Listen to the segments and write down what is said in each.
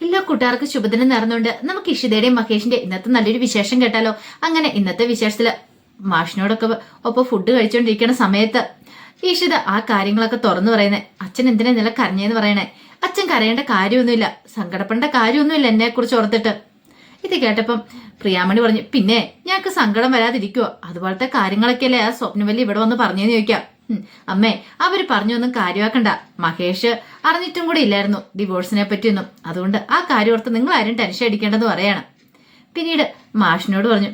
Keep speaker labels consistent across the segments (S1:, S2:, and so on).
S1: എല്ലാ കൂട്ടുകാർക്കും ശുഭദിനം നേർന്നുകൊണ്ട് നമുക്ക് ഇഷിതയുടെയും മഹേഷിന്റെ ഇന്നത്തെ നല്ലൊരു വിശേഷം കേട്ടാലോ? അങ്ങനെ ഇന്നത്തെ വിശേഷത്തിൽ മാഷിനോടൊക്കെ ഒപ്പം ഫുഡ് കഴിച്ചുകൊണ്ടിരിക്കുന്ന സമയത്ത് ഈഷിത ആ കാര്യങ്ങളൊക്കെ തുറന്നു പറയുന്നേ അച്ഛൻ എന്തിനാ ഇന്നലെ കരഞ്ഞേന്ന് പറയണേ? അച്ഛൻ കരയേണ്ട കാര്യമൊന്നുമില്ല സങ്കടപ്പെടേണ്ട കാര്യമൊന്നുമില്ല എന്നെ കുറിച്ച് ഓർത്തിട്ട്. ഇത് കേട്ടപ്പം പ്രിയാമണി പറഞ്ഞു പിന്നെ ഞങ്ങൾക്ക് സങ്കടം വരാതിരിക്കുവോ? അതുപോലത്തെ കാര്യങ്ങളൊക്കെയല്ലേ ആ സ്വപ്നവല്ലി ഇവിടെ വന്ന് പറഞ്ഞെന്ന് ചോദിക്കാം. അമ്മേ അവർ പറഞ്ഞൊന്നും കാര്യമാക്കണ്ട. മഹേഷ് അറിഞ്ഞിട്ടും കൂടി ഇല്ലായിരുന്നു ഡിവോഴ്സിനെ പറ്റിയൊന്നും. അതുകൊണ്ട് ആ കാര്യം ഓർത്ത് നിങ്ങൾ ആരും ടെൻഷൻ അടിക്കേണ്ടെന്ന് പറയാണ്. പിന്നീട് മാഷിനോട് പറഞ്ഞു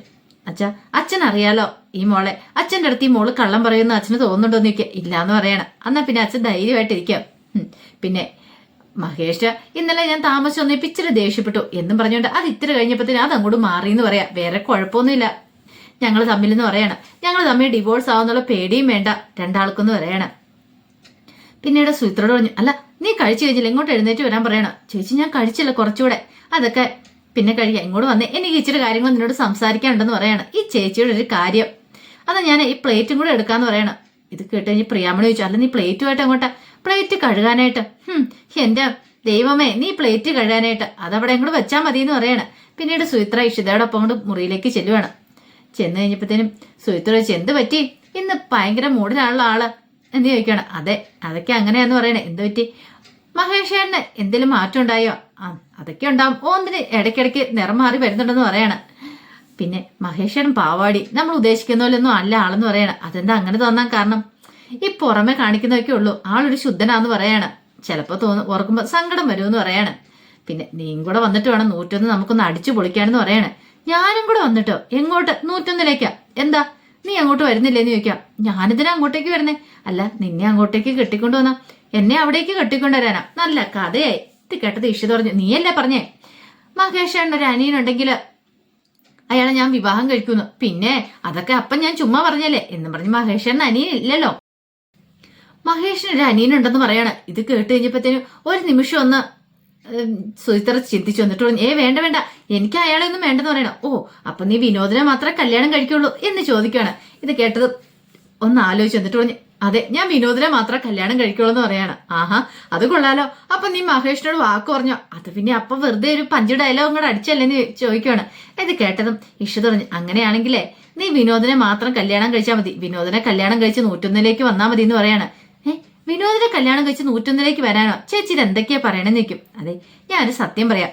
S1: അച്ഛ അച്ഛൻ അറിയാലോ ഈ മോളെ. അച്ഛന്റെ അടുത്ത് ഈ മോൾ കള്ളം പറയുന്ന അച്ഛന് തോന്നുന്നുണ്ടോ എന്ന് ചോദിക്കുക ഇല്ലാന്ന് പറയണം. എന്നാ പിന്നെ അച്ഛൻ ധൈര്യമായിട്ടിരിക്കാം. പിന്നെ മഹേഷ് ഇന്നലെ ഞാൻ താമസിച്ചൊന്നേ ദേഷ്യപ്പെട്ടു. എന്നും പറഞ്ഞുകൊണ്ട് അത് ഇത്തിരി കഴിഞ്ഞപ്പോൾ അത് അങ്ങോട്ട് മാറി എന്ന് പറയാം. വേറെ കുഴപ്പമൊന്നുമില്ല. ഞങ്ങൾ തമ്മിലെന്ന് പറയണം. ഞങ്ങൾ തമ്മിൽ ഡിവോഴ്സ് ആവുന്നുള്ള പേടിയും വേണ്ട. രണ്ടാൾക്കെന്ന് പറയണം. പിന്നീട് സുഹൃത്തോട് പറഞ്ഞു അല്ല നീ കഴിച്ചു കഴിഞ്ഞില്ല ഇങ്ങോട്ട് എഴുന്നേറ്റ് വരാൻ പറയണം. ചേച്ചി ഞാൻ കഴിച്ചില്ല കുറച്ചുകൂടെ. അതൊക്കെ പിന്നെ കഴിക്കാം ഇങ്ങോട്ട് വന്നേ. എനിക്ക് ഇച്ചിരി കാര്യങ്ങൾ നിന്നോട് സംസാരിക്കാനുണ്ടെന്ന് പറയണം. ഈ ചേച്ചിയുടെ ഒരു കാര്യം. അത് ഞാൻ ഈ പ്ലേറ്റും കൂടെ എടുക്കാന്ന് പറയണം. ഇത് കേട്ട് കഴിഞ്ഞ് പ്രിയാമണി ചോദിച്ചു അല്ല നീ പ്ലേറ്റുമായിട്ട് അങ്ങോട്ടാ പ്ലേറ്റ് കഴുകാനായിട്ട്? എന്റെ ദൈവമേ നീ പ്ലേറ്റ് കഴുകാനായിട്ട്. അതവിടെ ഇങ്ങോട്ട് വെച്ചാൽ മതി എന്ന് പറയണം. പിന്നീട് സുമിത്ര ഇഷിതയോടൊപ്പം കൊണ്ട് മുറിയിലേക്ക് ചെല്ലുവാണ്. ചെന്ന് കഴിഞ്ഞപ്പോഴത്തേനും ചോദിച്ചു എന്ത് പറ്റി? ഇന്ന് ഭയങ്കര മൂടിലാണുള്ള ആൾ. എന്ന് ചോദിക്കണം അതെ അതൊക്കെ അങ്ങനെയാന്ന് പറയണേ. എന്ത് പറ്റി? മഹേഷേട്ടന് എന്തെങ്കിലും മാറ്റം ഉണ്ടായോ? ആ അതൊക്കെ ഉണ്ടാവും. ഓന്തിന് ഇടയ്ക്കിടയ്ക്ക് നിറം മാറി വരുന്നുണ്ടെന്ന് പറയണം. പിന്നെ മഹേഷേട്ടൻ പാവാടി. നമ്മൾ ഉദ്ദേശിക്കുന്ന പോലൊന്നും അല്ല ആളെന്ന് പറയണം. അതെന്താ അങ്ങനെ തോന്നാൻ കാരണം? ഈ പുറമെ കാണിക്കുന്നതൊക്കെ ഉള്ളൂ. ആളൊരു ശുദ്ധനാന്ന് പറയാണ്. ചിലപ്പോൾ തോന്നും ഓർക്കുമ്പോൾ സങ്കടം വരുമെന്ന് പറയാണ്. പിന്നെ നീയും കൂടെ വന്നിട്ട് വേണം നൂറ്റൊന്ന് നമുക്കൊന്ന് അടിച്ചു പൊളിക്കാനെന്ന് പറയാണ്. ഞാനും കൂടെ വന്നിട്ടോ. എങ്ങോട്ട്? നൂറ്റൊന്നിലേക്കാ. എന്താ? നീ അങ്ങോട്ട് വരുന്നില്ലേന്ന് ചോദിക്കാം. ഞാനിതിനെ അങ്ങോട്ടേക്ക് വരുന്നേ. അല്ല നിന്നെ അങ്ങോട്ടേക്ക് കെട്ടിക്കൊണ്ടു വന്നാ. എന്നെ അവിടേക്ക് കെട്ടിക്കൊണ്ടുവരാനാ നല്ല കഥയായി. ഇത് കേട്ടത് ഇഷ്ട പറഞ്ഞു. നീയല്ലേ പറഞ്ഞേ? മഹേഷേട്ടൻ ഒരു അനിയനുണ്ടെങ്കിൽ അയാളെ ഞാൻ വിവാഹം കഴിക്കുന്നു. പിന്നെ അതൊക്കെ അപ്പം ഞാൻ ചുമ്മാ പറഞ്ഞല്ലേ. എന്നും പറഞ്ഞ് മഹേഷേട്ടൻ അനിയൻ ഇല്ലല്ലോ മഹേഷിന് ഒരു അനിയനുണ്ടെന്ന് പറയാണ്. ഇത് കേട്ട് കഴിഞ്ഞപ്പോഴത്തേനും ഒരു നിമിഷം ഒന്ന് സുചിത്ര ചിന്തിച്ചു വന്നിട്ട് ഏ വേണ്ട വേണ്ട. എനിക്ക് അയാളെ ഒന്നും വേണ്ടെന്ന് പറയണം. ഓ അപ്പൊ നീ വിനോദനെ മാത്രമേ കല്യാണം കഴിക്കുള്ളൂ എന്ന് ചോദിക്കുകയാണ്. ഇത് കേട്ടത് ഒന്ന് ആലോചിച്ച് വന്നിട്ട് പറഞ്ഞു അതെ ഞാൻ വിനോദിനെ മാത്രം കല്യാണം കഴിക്കുള്ളൂ എന്ന് പറയാണ്. ആഹാ അത് കൊള്ളാലോ. അപ്പൊ നീ മഹേഷിനോട് വാക്ക് പറഞ്ഞോ? അത് പിന്നെ അപ്പൊ വെറുതെ ഒരു പഞ്ച് ഡയലോഗ് കൂടെ അടിച്ചല്ലേന്ന് ചോദിക്കുകയാണ്. ഇത് കേട്ടതും ഇഷ പറഞ്ഞു അങ്ങനെയാണെങ്കിലേ നീ വിനോദിനെ മാത്രം കല്യാണം കഴിച്ചാൽ മതി. വിനോദിനെ കല്യാണം കഴിച്ച് നൂറ്റൊന്നിലേക്ക് വന്നാൽ മതി എന്ന് പറയാണ്. വിനോദിനെ കല്യാണം കഴിച്ച് നൂറ്റൊന്നിലേക്ക് വരാനോ? ചേച്ചി ഇത് എന്തൊക്കെയാ പറയണെന്ന് നിൽക്കും അതെ ഞാൻ ഒരു സത്യം പറയാം.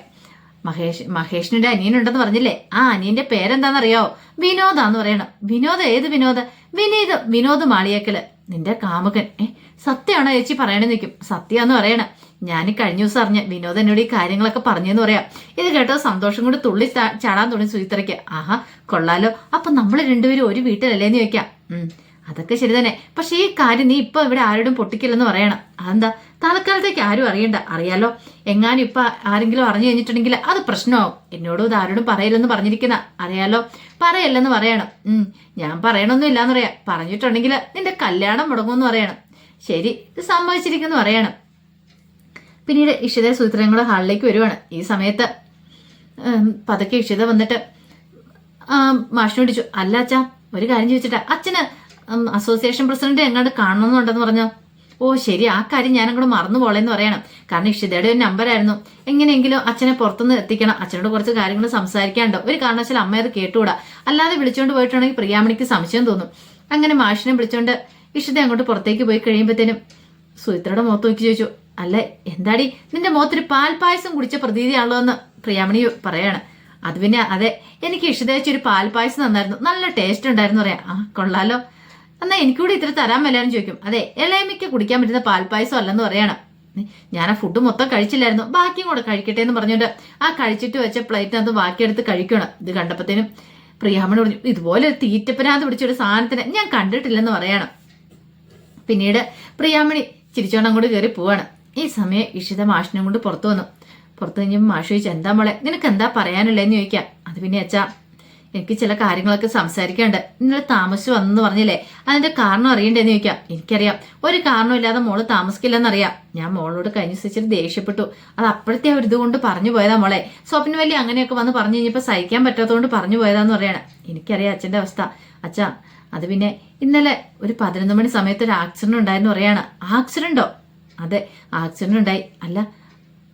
S1: മഹേഷ് മഹേഷിനൊരു അനിയനുണ്ടെന്ന് പറഞ്ഞില്ലേ? ആ അനിയന്റെ പേരെന്താണെന്നറിയാവോ വിനോദാന്ന് പറയണം. വിനോദ ഏത് വിനോദ? വിനീത് വിനോദ് മാളിയേക്കൽ. നിന്റെ കാമുകൻ. ഏ സത്യമാണോ ചേച്ചി പറയണെന്ന് നിൽക്കും സത്യമാന്ന് പറയണം. ഞാൻ കഴിഞ്ഞ ദിവസം അറിഞ്ഞ വിനോദ് എന്നോട് ഈ കാര്യങ്ങളൊക്കെ പറഞ്ഞെന്ന് പറയാം. ഇത് കേട്ടോ സന്തോഷം കൊണ്ട് തുള്ളി ചാടാൻ തുടങ്ങി സുചിത്രയ്ക്ക്. ആഹാ കൊള്ളാലോ. അപ്പൊ നമ്മൾ രണ്ടുപേരും ഒരു വീട്ടിലല്ലേന്ന് ചോദിക്കാം. അതൊക്കെ ശരി തന്നെ. പക്ഷെ ഈ കാര്യം നീ ഇപ്പൊ ഇവിടെ ആരോടും പൊട്ടിക്കില്ലെന്ന് പറയണം. അതെന്താ? തൽക്കാലത്തേക്ക് ആരും അറിയണ്ട. അറിയാലോ? എങ്ങാനും ഇപ്പൊ ആരെങ്കിലും അറിഞ്ഞു കഴിഞ്ഞിട്ടുണ്ടെങ്കിൽ അത് പ്രശ്നമാവും. എന്നോടും ഇത് ആരോടും പറയില്ലെന്ന് പറഞ്ഞിരിക്കുന്ന. അറിയാലോ? പറയല്ലെന്ന് പറയണം. ഉം. ഞാൻ പറയണൊന്നും ഇല്ലാന്ന് പറയാം. പറഞ്ഞിട്ടുണ്ടെങ്കിൽ നിന്റെ കല്യാണം മുടങ്ങുമെന്ന് പറയണം. ശരി ഇത് സംഭവിച്ചിരിക്കുന്നു പറയണം. പിന്നീട് ഇഷിത സൂത്രങ്ങൾ കൂടെ ഹാളിലേക്ക് വരുവാണ്. ഈ സമയത്ത് പതുക്കെ ഇഷിത വന്നിട്ട് മാഷിനോടിച്ചു മാഷിനോട് അല്ല അച്ഛാ ഒരു കാര്യം ചോദിച്ചിട്ടാ. അച്ഛന് അസോസിയേഷൻ പ്രസിഡന്റ് എങ്ങോട്ട് കാണണമെന്നുണ്ടെന്ന് പറഞ്ഞോ? ഓ ശരി ആ കാര്യം ഞാൻ അങ്ങോട്ട് മറന്നു പോളെന്ന് പറയണം. കാരണം ഇഷിതയുടെ ഒരു നമ്പറായിരുന്നു എങ്ങനെയെങ്കിലും അച്ഛനെ പുറത്തുനിന്ന് എത്തിക്കണം. അച്ഛനോട് കുറച്ച് കാര്യങ്ങൾ സംസാരിക്കാണ്ടോ ഒരു കാരണവശാൽ അമ്മ അത് കേട്ടുകൂടാ. അല്ലാതെ വിളിച്ചോണ്ട് പോയിട്ടുണ്ടെങ്കിൽ പ്രിയാമണിക്ക് സംശയം തോന്നും. അങ്ങനെ മാഷിനെ വിളിച്ചോണ്ട് ഇഷിത അങ്ങോട്ട് പുറത്തേക്ക് പോയി കഴിയുമ്പോഴത്തേനും സുചിത്രയുടെ മുഖത്ത് നോക്കി ചോദിച്ചു അല്ല എന്താടി? നിന്റെ മുഖത്തൊരു പാൽപായസം കുടിച്ച പ്രതീതിയാണല്ലോ എന്ന് പ്രിയാമണി പറയാണ്. അത് പിന്നെ അതെ എനിക്ക് ഇഷിത ഒരു പാൽ പായസം തന്നായിരുന്നു. നല്ല ടേസ്റ്റ് ഉണ്ടായിരുന്നു പറയാം. ആ കൊള്ളാലോ. എന്നാ എനിക്കൂടെ ഇത്ര തരാൻ വല്ലാന്ന് ചോദിക്കും. അതെ ഇളയമ്മയ്ക്ക് കുടിക്കാൻ പറ്റുന്ന പാൽപ്പായസം പായസം അല്ലെന്ന് പറയണം. ഞാൻ ആ ഫുഡ് മൊത്തം കഴിച്ചില്ലായിരുന്നു. ബാക്കിയും കൂടെ കഴിക്കട്ടെ എന്ന് പറഞ്ഞുകൊണ്ട് ആ കഴിച്ചിട്ട് വെച്ച പ്ലേറ്റ് പ്ലേറ്റിനകത്ത് ബാക്കിയെടുത്ത് കഴിക്കണം. ഇത് കണ്ടപ്പോഴത്തേനും പ്രിയാമണി പറഞ്ഞു ഇതുപോലെ ഒരു പിടിച്ച പിടിച്ചൊരു സാധനത്തിന് ഞാൻ കണ്ടിട്ടില്ലെന്ന് പറയണം. പിന്നീട് പ്രിയാമണി ചിരിച്ചോണ്ട് അങ്ങോട്ട് കയറി പോവാണ്. ഈ സമയം ഇഷിത മാഷിനെ കൊണ്ട് പുറത്തു വന്നു. പുറത്തു കഴിഞ്ഞപ്പോൾ മാഷ് ചോദിച്ചു എന്താ മോളെ നിനക്ക് എന്താ പറയാനുള്ളതെന്ന് ചോദിക്കാം. അത് പിന്നെ അച്ഛാ എനിക്ക് ചില കാര്യങ്ങളൊക്കെ സംസാരിക്കാണ്ട് ഇന്നലെ താമസിച്ചു വന്നെന്ന് പറഞ്ഞില്ലേ? അതിന്റെ കാരണം അറിയണ്ടേന്ന് ചോദിക്കാം. എനിക്കറിയാം. ഒരു കാരണമില്ലാതെ മോൾ താമസിക്കില്ലെന്നറിയാം. ഞാൻ മോളോട് കഴിഞ്ഞ ദിവസം ദേഷ്യപ്പെട്ടു. അത് അപ്പോഴത്തെ ആ ഒരു ഇതുകൊണ്ട് പറഞ്ഞു പോയതാ മോളെ. സ്വപ്ന വലിയ അങ്ങനെയൊക്കെ വന്ന് പറഞ്ഞു കഴിഞ്ഞപ്പോൾ സഹിക്കാൻ പറ്റാത്തതുകൊണ്ട് പറഞ്ഞു പോയതാന്ന് പറയണം. എനിക്കറിയാം അച്ഛന്റെ അവസ്ഥ. അച്ഛാ അത് പിന്നെ ഇന്നലെ ഒരു പതിനൊന്ന് മണി സമയത്ത് ഒരു ആക്സിഡന്റ് ഉണ്ടായെന്ന് പറയാണ്. ആക്സിഡന്റോ? അതെ ആക്സിഡന്റ് ഉണ്ടായി അല്ല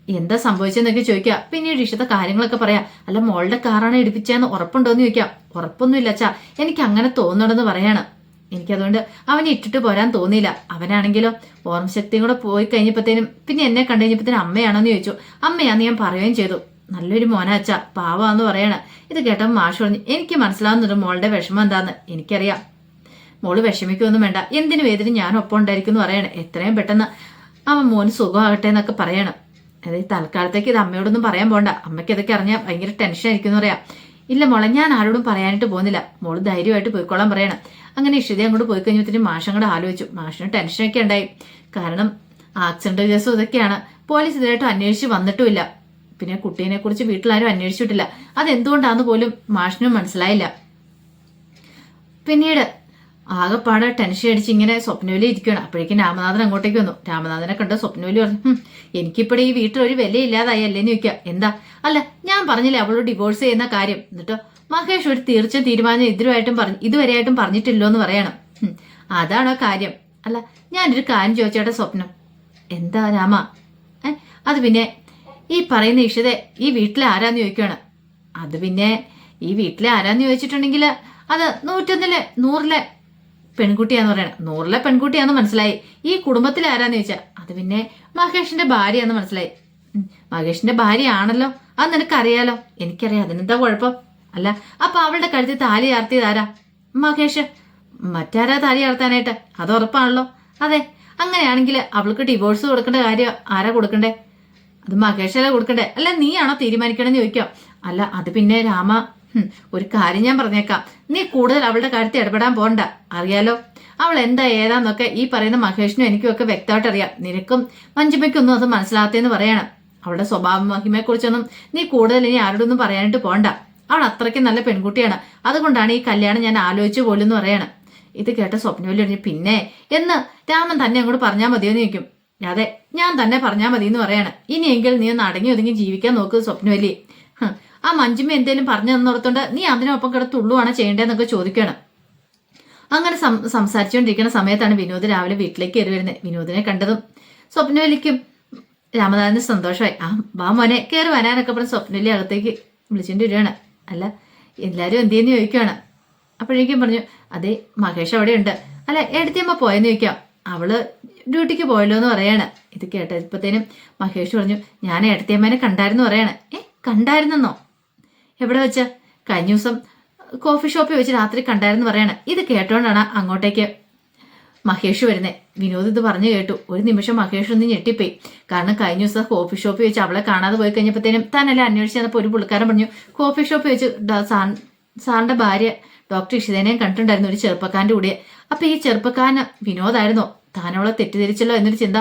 S1: എന്താ സംഭവിച്ചെന്നൊക്കെ ചോദിക്കാം പിന്നീട് ഇഷ്ടത്തെ കാര്യങ്ങളൊക്കെ പറയാം അല്ല മോളുടെ കാറാണ് ഇടിപ്പിച്ചതെന്ന് ഉറപ്പുണ്ടോന്ന് ചോദിക്കാം ഉറപ്പൊന്നുമില്ല അച്ഛാ. എനിക്ക് അങ്ങനെ തോന്നണമെന്ന് പറയാണ്. എനിക്കതുകൊണ്ട് അവനെ ഇട്ടിട്ട് പോരാൻ തോന്നിയില്ല. അവനാണെങ്കിലോ ഓർമ്മശക്തിയും കൂടെ പോയി കഴിഞ്ഞപ്പോഴത്തേനും പിന്നെ എന്നെ കണ്ടു കഴിഞ്ഞപ്പോഴത്തേനും അമ്മയാണെന്ന് ചോദിച്ചു. അമ്മയാന്ന് ഞാൻ പറയുകയും ചെയ്തു. നല്ലൊരു മോനാച്ച പാവാന്ന് പറയണ. ഇത് കേട്ടപ്പോൾ മാഷ് പറഞ്ഞു എനിക്ക് മനസ്സിലാവുന്നുണ്ട് മോളുടെ വിഷമം എന്താന്ന്. എനിക്കറിയാം. മോൾ വിഷമിക്കൊന്നും വേണ്ട. എന്തിനു ഏതിനും ഞാൻ ഒപ്പം ഉണ്ടായിരിക്കും എന്ന് പറയണേ. എത്രയും പെട്ടെന്ന് അവൻ മോന് സുഖമാകട്ടെ എന്നൊക്കെ പറയണം. അതായത് തൽക്കാലത്തേക്ക് ഇത് അമ്മയോടൊന്നും പറയാൻ പോണ്ട. അമ്മയ്ക്ക് ഇതൊക്കെ അറിഞ്ഞാൽ ഭയങ്കര ടെൻഷൻ ആയിരിക്കും എന്ന് പറയാം. ഇല്ല മോളെ ഞാൻ ആരോടും പറയാനായിട്ട് പോകുന്നില്ല. മോൾ ധൈര്യമായിട്ട് പോയിക്കോളാൻ പറയണം. അങ്ങനെ ഇഷിത അങ്ങോട്ട് പോയി കഴിഞ്ഞപ്പോൾ മാഷം കൂടെ ആലോചിച്ചു. മാഷിന് ടെൻഷനൊക്കെ ഉണ്ടായി. കാരണം ആക്സിഡന്റ് കേസും ഇതൊക്കെയാണ്. പോലീസ് ഇതിനായിട്ട് അന്വേഷിച്ച് വന്നിട്ടുമില്ല. പിന്നെ കുട്ടീനെ കുറിച്ച് വീട്ടിലാരും അന്വേഷിച്ചിട്ടില്ല. അതെന്തുകൊണ്ടാന്ന് പോലും മാഷിനും മനസ്സിലായില്ല. പിന്നീട് ആകെപ്പാടെ ടെൻഷൻ അടിച്ച് ഇങ്ങനെ സ്വപ്നവലി ഇരിക്കുകയാണ് അപ്പോഴേക്കും രാമനാഥൻ അങ്ങോട്ടേക്ക് വന്നു. രാമനാഥനെ കണ്ട് സ്വപ്നവലി പറഞ്ഞു "ഹും, എനിക്കിപ്പോഴും ഈ വീട്ടിൽ ഒരു വില ഇല്ലാതായി അല്ലേന്ന് ചോദിക്കുക എന്താ? അല്ല ഞാൻ പറഞ്ഞില്ലേ അവളോട് ഡിവോഴ്സ് ചെയ്യുന്ന കാര്യം? എന്നിട്ടോ മഹേഷ് ഒരു തീർച്ച തീരുമാനം ഇതുവരെയായിട്ടും പറഞ്ഞു ഇതുവരെയായിട്ടും പറഞ്ഞിട്ടില്ലോ എന്ന് പറയണം. "ഹും, അതാണോ കാര്യം? അല്ല ഞാനൊരു കാര്യം ചോദിച്ചോട്ടെ സ്വപ്നം. എന്താ രാമ? അത് പിന്നെ ഈ പറയുന്ന ഇഷിതെ ഈ വീട്ടിൽ ആരാന്ന് ചോദിക്കുകയാണ് അത് പിന്നെ ഈ വീട്ടിലെ ആരാന്ന് ചോദിച്ചിട്ടുണ്ടെങ്കിൽ അത് നൂറ്റൊന്നിലെ നൂറിലെ പെൺകുട്ടിയാന്ന് പറയണം. നൂറിലെ പെൺകുട്ടിയാന്ന് മനസ്സിലായി. ഈ കുടുംബത്തിൽ ആരാന്ന് ചോദിച്ചാ അത് പിന്നെ മഹേഷിന്റെ ഭാര്യയാന്ന് മനസ്സിലായി. മഹേഷിന്റെ ഭാര്യയാണല്ലോ. അത് നിനക്കറിയാലോ? എനിക്കറിയാം അതിനെന്താ കുഴപ്പം? അല്ല അപ്പൊ അവളുടെ കഴുത്തിൽ താലി ആർത്തിയത് ആരാ? മഹേഷ്. മറ്റാരാ താലി ആർത്താനായിട്ട്? അത് ഉറപ്പാണല്ലോ. അതെ അങ്ങനെയാണെങ്കിൽ അവൾക്ക് ഡിവോഴ്സ് കൊടുക്കേണ്ട കാര്യം ആരാ കൊടുക്കണ്ടേ? അത് മഹേഷല്ലേ കൊടുക്കണ്ടേ? അല്ല നീയാണോ തീരുമാനിക്കണമെന്ന് ചോദിക്കാം. അല്ല അത് പിന്നെ രാമ ഒരു കാര്യം ഞാൻ പറഞ്ഞേക്കാം. നീ കൂടുതൽ അവളുടെ കാര്യത്തിൽ ഇടപെടാൻ പോണ്ട അറിയാലോ? അവൾ എന്താ ഏതാന്നൊക്കെ ഈ പറയുന്ന മഹേഷിനും എനിക്കും ഒക്കെ വ്യക്തമായിട്ട് അറിയാം. നിനക്കും മഞ്ജുമയ്ക്കൊന്നും അത് മനസ്സിലാത്തേന്ന് പറയണം. അവളുടെ സ്വഭാവ മഹിമയെക്കുറിച്ചൊന്നും നീ കൂടുതൽ ഇനി ആരോടൊന്നും പറയാനായിട്ട് പോണ്ട അവൾ അത്രയ്ക്ക് നല്ല പെൺകുട്ടിയാണ്. അതുകൊണ്ടാണ് ഈ കല്യാണം ഞാൻ ആലോചിച്ചു പോലും എന്ന് പറയണം. ഇത് കേട്ട സ്വപ്നവല്ലി പറഞ്ഞു പിന്നെ എന്ന് രാമൻ തന്നെ അങ്ങോട്ട് പറഞ്ഞാൽ മതിയെന്ന് ചോദിക്കും. അതെ ഞാൻ തന്നെ പറഞ്ഞാൽ മതി എന്ന് പറയാണ്. ഇനിയെങ്കിൽ നീ ഒന്ന് അടങ്ങി ഒതുങ്ങി ജീവിക്കാൻ നോക്ക് സ്വപ്നവല്ലി. ആ മഞ്ജുമ്മ എന്തേലും പറഞ്ഞു തന്നോടത്തോണ്ട് നീ അതിനൊപ്പം കിട തുള്ളുവാണ് ചെയ്യേണ്ടതെന്നൊക്കെ ചോദിക്കണം. അങ്ങനെ സംസാരിച്ചുകൊണ്ടിരിക്കുന്ന സമയത്താണ് വിനോദ് രാവിലെ വീട്ടിലേക്ക് കയറി വരുന്നത് വിനോദിനെ കണ്ടതും സ്വപ്നവലിക്കും രാമനാഥന് സന്തോഷമായി. ആ വാ മോനെ കയറി വരാനൊക്കെ പറഞ്ഞ് സ്വപ്നവലി അകത്തേക്ക് വിളിച്ചിട്ട് വരികയാണ്. അല്ല എല്ലാവരും എന്തെന്ന് ചോദിക്കുകയാണ് അപ്പോഴേക്കും പറഞ്ഞു അതെ മഹേഷ് അവിടെ ഉണ്ട് അല്ല എടുത്തിയമ്മ പോയെന്ന് ചോദിക്കാം. അവൾ ഡ്യൂട്ടിക്ക് പോയല്ലോ എന്ന് പറയാണ്. ഇത് കേട്ടപ്പോഴത്തേനും മഹേഷ് പറഞ്ഞു ഞാൻ എടുത്തിയമ്മേനെ കണ്ടായിരുന്നു പറയാണ്. ഏ കണ്ടായിരുന്നെന്നോ? എവിടെ വെച്ച്? കഴിഞ്ഞ ദിവസം കോഫി ഷോപ്പിൽ വെച്ച് രാത്രി കണ്ടായിരുന്നു പറയാണ്. ഇത് കേട്ടോണ്ടാണ് അങ്ങോട്ടേക്ക് മഹേഷ് വരുന്നത് വിനോദ് ഇത് പറഞ്ഞു കേട്ടു. ഒരു നിമിഷം മഹേഷ് ഒന്ന് ഞെട്ടിപ്പോയി. കാരണം കഴിഞ്ഞ ദിവസം കോഫി ഷോപ്പിൽ വെച്ച് അവളെ കാണാതെ പോയി കഴിഞ്ഞപ്പോഴത്തേനും താനല്ല അന്വേഷിച്ച് ചെന്നപ്പോൾ ഒരു പുള്ളിക്കാരൻ പറഞ്ഞു കോഫി ഷോപ്പിൽ വെച്ച് സാറിന്റെ ഭാര്യ ഡോക്ടർ ഇഷിതേനെയും കണ്ടിട്ടുണ്ടായിരുന്നു ഒരു ചെറുപ്പക്കാരന്റെ കൂടെ. അപ്പൊ ഈ ചെറുപ്പക്കാരൻ വിനോദായിരുന്നോ. താനവളെ തെറ്റിദ്ധരിച്ചല്ലോ എന്നൊരു ചിന്ത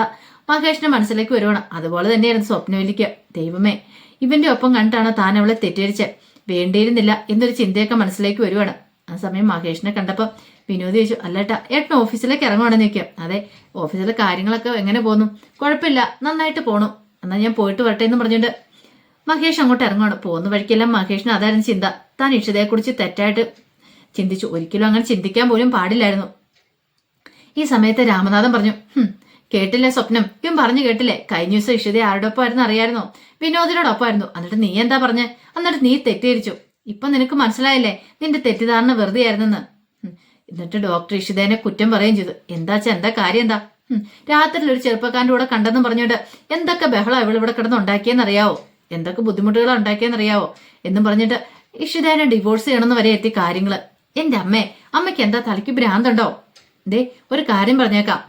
S1: മഹേഷിന്റെ മനസ്സിലേക്ക് വരുവാണ്. അതുപോലെ തന്നെയായിരുന്നു സ്വപ്നവലിക്ക് ദൈവമേ ഇവന്റെ ഒപ്പം കണ്ടാണ് താൻ അവളെ തെറ്റിദ്ധരിച്ച്. വേണ്ടിയിരുന്നില്ല എന്നൊരു ചിന്തയൊക്കെ മനസ്സിലേക്ക് വരുവാണ്. ആ സമയം മഹേഷിനെ കണ്ടപ്പോൾ വിനോദ് ചോദിച്ചു അല്ലേട്ടാ ഏട്ടൻ ഓഫീസിലേക്ക് ഇറങ്ങുവാണെന്ന് ചോദിക്കാം. അതെ ഓഫീസിലെ കാര്യങ്ങളൊക്കെ എങ്ങനെ പോകുന്നു കുഴപ്പമില്ല നന്നായിട്ട് പോണു. എന്നാൽ ഞാൻ പോയിട്ട് വരട്ടെ എന്ന് പറഞ്ഞിട്ട് മഹേഷ് അങ്ങോട്ട് ഇറങ്ങുവാണ്. പോകുന്ന വഴിക്കെല്ലാം മഹേഷിന് അതായിരുന്നു ചിന്ത. താൻ ഇഷിതയെക്കുറിച്ച് തെറ്റായിട്ട് ചിന്തിച്ചു. ഒരിക്കലും അങ്ങനെ ചിന്തിക്കാൻ പോലും പാടില്ലായിരുന്നു. ഈ സമയത്ത് രാമനാഥൻ പറഞ്ഞു "ഹും, കേട്ടില്ലേ സ്വപ്നം? ഇവൻ പറഞ്ഞു കേട്ടില്ലേ? കഴിഞ്ഞ ദിവസം ഇഷിത ആരോടൊപ്പമായിരുന്നു അറിയായിരുന്നോ? വിനോദിനോടൊപ്പമായിരുന്നു എന്നിട്ട് നീ എന്താ പറഞ്ഞ? എന്നിട്ട് നീ തെറ്റിദ്ധരിച്ചു. ഇപ്പൊ നിനക്ക് മനസ്സിലായില്ലേ? നിന്റെ തെറ്റിദ്ധാരണ വെറുതെ ആയിരുന്നെന്ന്. എന്നിട്ട് ഡോക്ടർ ഇഷിതേനെ കുറ്റം പറയുകയും ചെയ്തു. എന്താച്ചാ എന്താ കാര്യം എന്താ? രാത്രി രാത്രിയിൽ ഒരു ചെറുപ്പക്കാരന്റെ കൂടെ കണ്ടെന്ന് പറഞ്ഞുകൊണ്ട് എന്തൊക്കെ ബഹളം ഇവൾ ഇവിടെ കിടന്ന് ഉണ്ടാക്കിയെന്നറിയാവോ? എന്തൊക്കെ ബുദ്ധിമുട്ടുകളാണ് ഉണ്ടാക്കിയെന്നറിയാവോ? എന്നും പറഞ്ഞിട്ട് ഇഷിതേനെ ഡിവോഴ്സ് ചെയ്യണമെന്ന് വരെ എത്തി കാര്യങ്ങൾ. എന്റെ അമ്മേ അമ്മയ്ക്ക് എന്താ തലയ്ക്ക് ഭ്രാന്തുണ്ടോ? ദേ ഒരു കാര്യം പറഞ്ഞേക്കാം.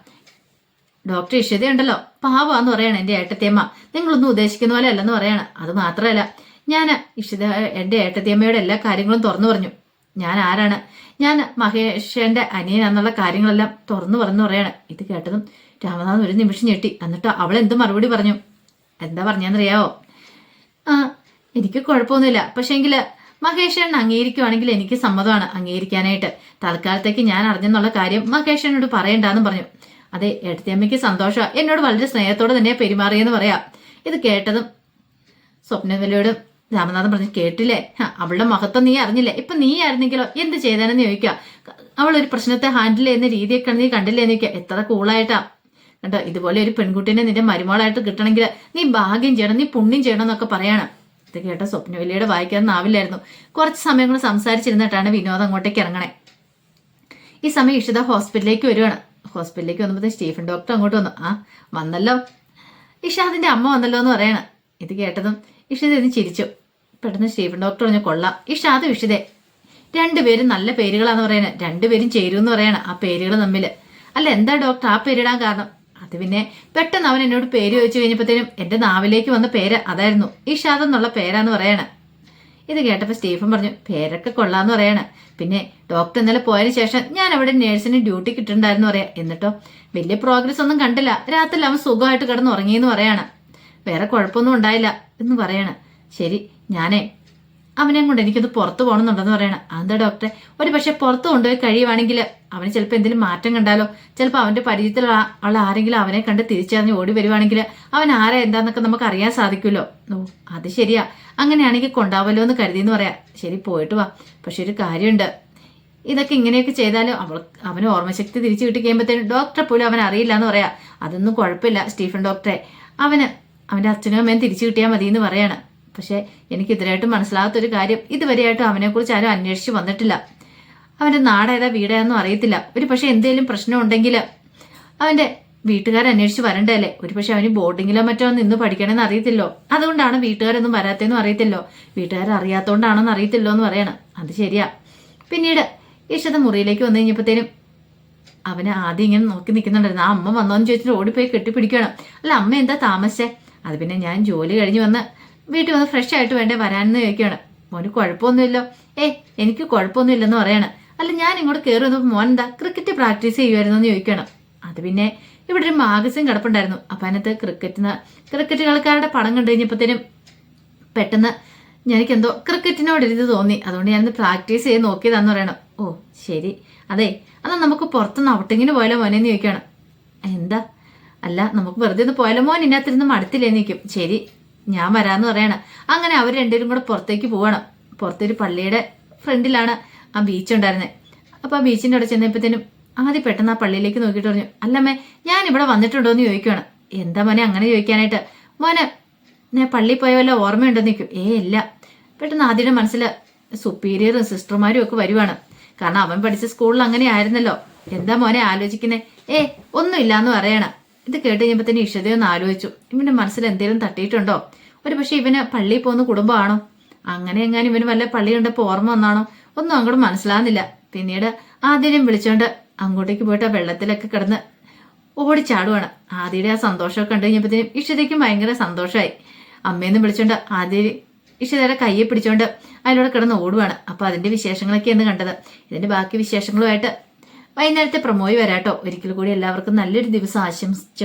S1: ഡോക്ടർ ഇഷ്യതയുണ്ടല്ലോ പാവാന്ന് പറയാണ് എന്റെ ഏട്ടത്തിയമ്മ. നിങ്ങളൊന്നും ഉദ്ദേശിക്കുന്ന പോലെ അല്ലെന്ന് പറയാണ്. അത് മാത്രമല്ല ഞാൻ ഇഷിത എന്റെ ഏട്ടത്തിയമ്മയുടെ എല്ലാ കാര്യങ്ങളും തുറന്നു പറഞ്ഞു. ഞാൻ ആരാണ്? ഞാൻ മഹേഷന്റെ അനിയനാന്നുള്ള കാര്യങ്ങളെല്ലാം തുറന്നു പറഞ്ഞു പറയാണ്. ഇത് കേട്ടതും രാമനാഥൻ ഒരു നിമിഷം ഞെട്ടി. എന്നിട്ട് അവൾ എന്ത് മറുപടി പറഞ്ഞു? എന്താ പറഞ്ഞെന്നറിയാവോ? ആ എനിക്ക് കുഴപ്പമൊന്നുമില്ല. പക്ഷേങ്കിൽ മഹേഷൻ അംഗീകരിക്കുവാണെങ്കിൽ എനിക്ക് സമ്മതമാണ് അംഗീകരിക്കാനായിട്ട്. തൽക്കാലത്തേക്ക് ഞാൻ അറിഞ്ഞെന്നുള്ള കാര്യം മഹേഷനോട് പറയണ്ടെന്ന് പറഞ്ഞു. അതെ എടുത്തിയമ്മയ്ക്ക് സന്തോഷമാണ് എന്നോട് വളരെ സ്നേഹത്തോടെ തന്നെ പെരുമാറിയെന്ന് പറയാം. ഇത് കേട്ടതും സ്വപ്നവിലയോടും രാമനാഥൻ പറഞ്ഞു കേട്ടില്ലേ? അവളുടെ മഹത്വം നീ അറിഞ്ഞില്ലേ? ഇപ്പൊ നീ ആയിരുന്നെങ്കിലോ? എന്ത് ചെയ്താനെന്ന് ചോദിക്കുക അവൾ ഒരു പ്രശ്നത്തെ ഹാൻഡിൽ ചെയ്യുന്ന രീതിയൊക്കെ നീ കണ്ടില്ലേ എന്ന് ചോദിക്കുക എത്ര കൂളായിട്ടാ കണ്ടോ ഇതുപോലെ ഒരു പെൺകുട്ടീനെ നിന്റെ മരുമോളായിട്ട് കിട്ടണമെങ്കിൽ നീ ഭാഗ്യം ചെയ്യണം നീ പുണ്യം ചെയ്യണം എന്നൊക്കെ പറയാണ്. ഇത് കേട്ട സ്വപ്നവല്ലിയുടെ വായിക്കാനാവില്ലായിരുന്നു കുറച്ച് സമയങ്ങൾ സംസാരിച്ചിരുന്നിട്ടാണ് വിനോദം അങ്ങോട്ടേക്ക് ഇറങ്ങണേ. ഈ സമയം ഇഷിത ഹോസ്പിറ്റലിലേക്ക് വരുവാണ്. ഹോസ്പിറ്റലിലേക്ക് വന്നപ്പോൾ സ്റ്റീഫൻ ഡോക്ടർ അങ്ങോട്ട് വന്നു. ആ വന്നല്ലോ. ഇഷാദിന്റെ അമ്മ വന്നല്ലോ എന്ന് പറയണം. ഇത് കേട്ടതും ഇഷിത ഇന്ന് ചിരിച്ചു. പെട്ടെന്ന് സ്റ്റീഫൻ ഡോക്ടർ പറഞ്ഞു കൊള്ളാം. ഇഷാദ് വിഷിതേ രണ്ടുപേരും നല്ല പേരുകളാന്ന് പറയണേ. രണ്ടുപേരും ചേരും എന്ന് പറയണം ആ പേരുകൾ തമ്മിൽ. അല്ല എന്താ ഡോക്ടർ ആ പേരിടാൻ കാരണം? അത് പിന്നെ പെട്ടെന്ന് അവൻ എന്നോട് പേര് ചോദിച്ചു കഴിഞ്ഞപ്പോഴത്തേനും എന്റെ നാവിലേക്ക് വന്ന പേര് അതായിരുന്നു. ഇഷാദ് എന്നുള്ള പേരാന്ന് പറയണേ. ഇത് കേട്ടപ്പോൾ സ്റ്റീഫൻ പറഞ്ഞു പേരൊക്കെ കൊള്ളാന്ന് പറയാണ്. പിന്നെ ഡോക്ടർ ഇന്നലെ പോയതിനു ശേഷം ഞാൻ അവിടെ നേഴ്സിന് ഡ്യൂട്ടി കിട്ടുന്നുണ്ടായിരുന്നു പറയാം. എന്നിട്ടോ വലിയ പ്രോഗ്രസ് ഒന്നും കണ്ടില്ല. രാത്രി അവൻ സുഖമായിട്ട് കിടന്ന് പറയാണ്. വേറെ കുഴപ്പമൊന്നും ഉണ്ടായില്ല എന്ന് പറയാണ്. ശരി ഞാനേ അവനെ കൊണ്ട് എനിക്കത് പുറത്തു പോകണമെന്നുണ്ടെന്ന് പറയണം. അതെന്താ ഡോക്ടറെ ഒരു പക്ഷെ പുറത്ത് കൊണ്ടുപോയി കഴിയുവാണെങ്കിൽ അവന് ചിലപ്പോൾ എന്തെങ്കിലും മാറ്റം കണ്ടാലോ? ചിലപ്പോൾ അവന്റെ പരിചയത്തിലുള്ള ആരെങ്കിലും അവനെ കണ്ട് തിരിച്ചറിഞ്ഞ് ഓടി വരുവാണെങ്കിൽ അവൻ ആരാ എന്താന്നൊക്കെ നമുക്ക് അറിയാൻ സാധിക്കുമല്ലോ. ഓ അത് ശരിയാ. അങ്ങനെയാണെങ്കിൽ കൊണ്ടാവല്ലോ എന്ന് കരുതി എന്ന് പറയാം. ശരി പോയിട്ട് വാ. പക്ഷെ ഒരു കാര്യമുണ്ട്. ഇതൊക്കെ ഇങ്ങനെയൊക്കെ ചെയ്താലും അവൾ അവന് ഓർമ്മശക്തി തിരിച്ചു കിട്ടി കഴിയുമ്പോഴത്തേനും ഡോക്ടറെ പോലും അവൻ അറിയില്ല എന്ന് പറയാം. അതൊന്നും കുഴപ്പമില്ല സ്റ്റീഫൻ ഡോക്ടറെ അവന് അവന്റെ അച്ഛനും അമ്മയും തിരിച്ചു കിട്ടിയാൽ മതി എന്ന് പറയാണ്. പക്ഷേ എനിക്ക് ഇതിനായിട്ട് മനസ്സിലാകാത്തൊരു കാര്യം ഇതുവരെയായിട്ടും അവനെക്കുറിച്ച് ആരും അന്വേഷിച്ച് വന്നിട്ടില്ല. അവന്റെ നാടേതാ വീടേതൊന്നും അറിയത്തില്ല. ഒരു പക്ഷെ എന്തെങ്കിലും പ്രശ്നം ഉണ്ടെങ്കിൽ അവന്റെ വീട്ടുകാരെ അന്വേഷിച്ച് വരണ്ടല്ലേ? ഒരു പക്ഷെ അവന് ബോർഡിങ്ങിലോ മറ്റോ നിന്ന് പഠിക്കണമെന്ന് അറിയത്തില്ലോ. അതുകൊണ്ടാണ് വീട്ടുകാരൊന്നും വരാത്തതെന്നും അറിയത്തില്ലോ. വീട്ടുകാർ അറിയാത്തോണ്ടാണെന്ന് അറിയത്തില്ലോ എന്ന് പറയണം. അത് ശരിയാ. പിന്നീട് യശോദ മുറിയിലേക്ക് വന്നു കഴിഞ്ഞപ്പോഴത്തേനും അവനെ ആദ്യം ഇങ്ങനെ നോക്കി നിൽക്കുന്നുണ്ടായിരുന്നു. ആ അമ്മ വന്നോന്ന് ചോദിച്ചിട്ട് ഓടിപ്പോയി കെട്ടിപ്പിടിക്കണം അല്ല അമ്മ എന്താ താമസിച്ചേ? അത് പിന്നെ ഞാൻ ജോലി കഴിഞ്ഞ് വന്ന് വീട്ടിൽ വന്ന് ഫ്രഷ് ആയിട്ട് വേണ്ടേ വരാനെന്ന് ചോദിക്കുകയാണ്. മോന് കുഴപ്പമൊന്നുമില്ലോ. ഏ എനിക്ക് കുഴപ്പമൊന്നുമില്ലെന്ന് പറയണം. അല്ല ഞാൻ ഇങ്ങോട്ട് കയറി വന്നപ്പോൾ മോൻ എന്താ ക്രിക്കറ്റ് പ്രാക്ടീസ് ചെയ്യുമായിരുന്നു എന്ന് ചോദിക്കണം അത് പിന്നെ ഇവിടെ ഒരു മാഗസിൻ കിടപ്പുണ്ടായിരുന്നു. അപ്പം അതിനകത്ത് ക്രിക്കറ്റിന് ക്രിക്കറ്റ് കളിക്കാരുടെ പടം കണ്ടു കഴിഞ്ഞപ്പോഴത്തേനും പെട്ടെന്ന് എനിക്കെന്തോ ക്രിക്കറ്റിനോട് ഇത് തോന്നി. അതുകൊണ്ട് ഞാനത് പ്രാക്ടീസ് ചെയ്ത് നോക്കിയതാന്ന് പറയണം. ഓ ശരി. അതെ എന്നാൽ നമുക്ക് പുറത്തുനിന്ന് ഔട്ടിങ്ങിന് പോയാലോ മോനെന്ന് ചോദിക്കണം എന്താ? അല്ല നമുക്ക് വെറുതെ ഒന്ന് പോയാലോ? മോൻ ഇതിനകത്തിരുന്ന് മടുത്തില്ലേ നിൽക്കും ശരി. ഞാൻ വരാന്ന് പറയണം. അങ്ങനെ അവർ രണ്ടുപേരും കൂടെ പുറത്തേക്ക് പോവണം. പുറത്തൊരു പള്ളിയുടെ ഫ്രണ്ടിലാണ് ആ ബീച്ച് ഉണ്ടായിരുന്നത് അപ്പോൾ ആ ബീച്ചിന്റെ അവിടെ ചെന്നപ്പോഴത്തേനും ആദ്യം പെട്ടെന്ന് ആ പള്ളിയിലേക്ക് നോക്കിയിട്ട് പറഞ്ഞു അല്ലമ്മേ ഞാൻ ഇവിടെ വന്നിട്ടുണ്ടോ എന്ന് ചോദിക്കുകയാണ് എന്താ മോനെ അങ്ങനെ ചോദിക്കാനായിട്ട്? മോനെ ഞാൻ പള്ളി പോയ വല്ല ഓർമ്മയുണ്ടെന്ന് നിൽക്കും ഏ ഇല്ല. പെട്ടെന്ന് ആദ്യയുടെ മനസ്സിൽ സുപ്പീരിയറും സിസ്റ്റർമാരും ഒക്കെ വരുവാണ്. കാരണം അവൻ പഠിച്ച സ്കൂളിൽ അങ്ങനെ ആയിരുന്നല്ലോ. എന്താ മോനെ ആലോചിക്കുന്നേ? ഏ ഒന്നുമില്ല എന്ന് പറയണം. ഇത് കേട്ട് കഴിഞ്ഞപ്പോൾ തന്നെ ഇഷതയൊന്ന് ആലോചിച്ചു. ഇവന്റെ മനസ്സിൽ എന്തെങ്കിലും തട്ടിയിട്ടുണ്ടോ? ഒരു പക്ഷെ ഇവന് പള്ളിയിൽ പോകുന്ന കുടുംബമാണോ? അങ്ങനെ എങ്ങാനും ഇവന് വല്ല പള്ളി കണ്ടപ്പോൾ ഓർമ്മ വന്നാണോ? ഒന്നും അങ്ങോട്ട് മനസ്സിലാകുന്നില്ല പിന്നീട് ആദ്യം വിളിച്ചോണ്ട് അങ്ങോട്ടേക്ക് പോയിട്ട് ആ വെള്ളത്തിലൊക്കെ കിടന്ന് ഓടിച്ചാടുവാണ് ആദ്യയുടെ ആ സന്തോഷമൊക്കെ കണ്ടു കഴിഞ്ഞപ്പോഴത്തേനും ഇഷിതയ്ക്കും ഭയങ്കര സന്തോഷമായി. അമ്മയെന്ന് വിളിച്ചോണ്ട് ആദ്യ ഇഷിതയുടെ കയ്യെ പിടിച്ചോണ്ട് അതിലൂടെ കിടന്ന് ഓടുവാണ്. അപ്പൊ അതിന്റെ വിശേഷങ്ങളൊക്കെയാണ് കണ്ടത്. ഇതിന്റെ ബാക്കി വിശേഷങ്ങളുമായിട്ട് വൈകുന്നേരത്തെ പ്രമോയി വരാട്ടോ. ഒരിക്കൽ കൂടി എല്ലാവർക്കും നല്ലൊരു ദിവസം ആശംസിച്ചു